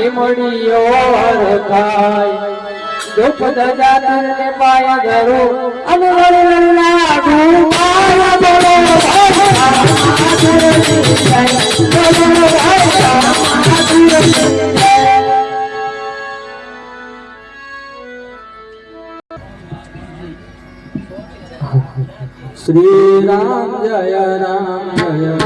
ખીમડીઓ હરખાય દુઃખ દજાતર ને પાય ઘરો અને વળી લાગુ મારા બોલો શ્રી રામ જય રામ જય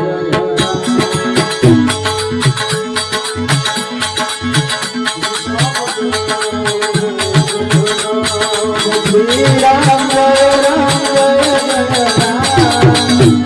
શ્રી રામ જય રામ જય જય રામ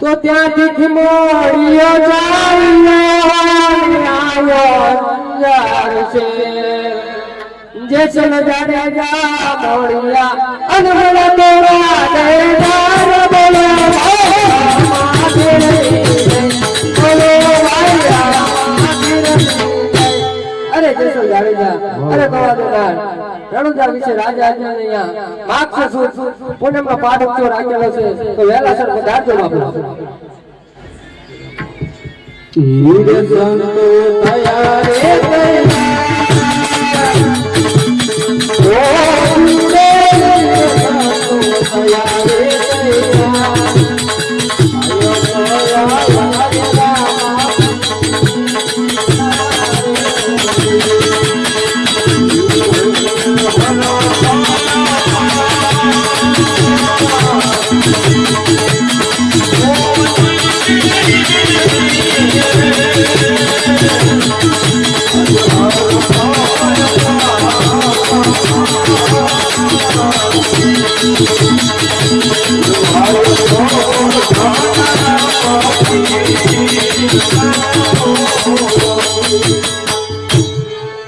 તો ત્યાંથી ખીમોડીયો ચાલ્યો છે જે સન જાડેજા મોડિયા અને મને તોરા દેદાર રણુજા વિશે રાજા આજે અહીંયા માગસો સુદ પૂનમનો પાઠ ઉત્સવ રાખેલો છે. તો વહેલાસર પધારજો બાપુ. સંતો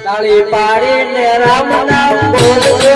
તાળી પાડીને રામ નામ બોલજો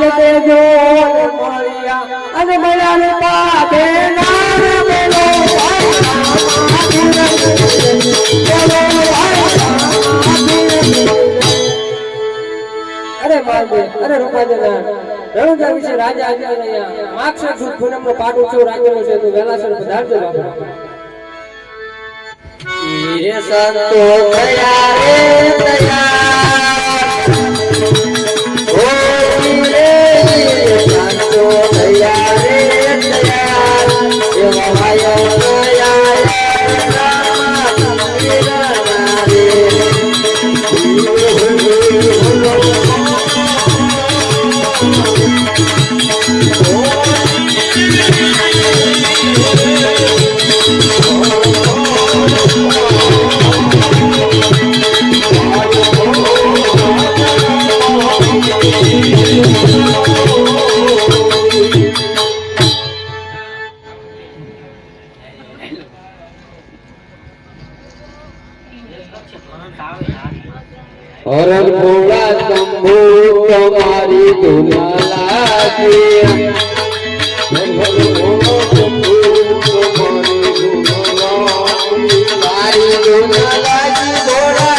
માલ દેજો ને અને મળ્યા ને પાદે મેલો અરે માલદે અરે રૂપાજના રણુજા વિશે રાજા આજે અહીંયા માક્ષર સુદ પૂનમનો પાઠ ઉત્સવ રાખેલો છે, તો વહેલાસર પધારજો બાપુ. સંતો તયા રે તયા और भोला शंभू तुम्हारी दुनिया लागी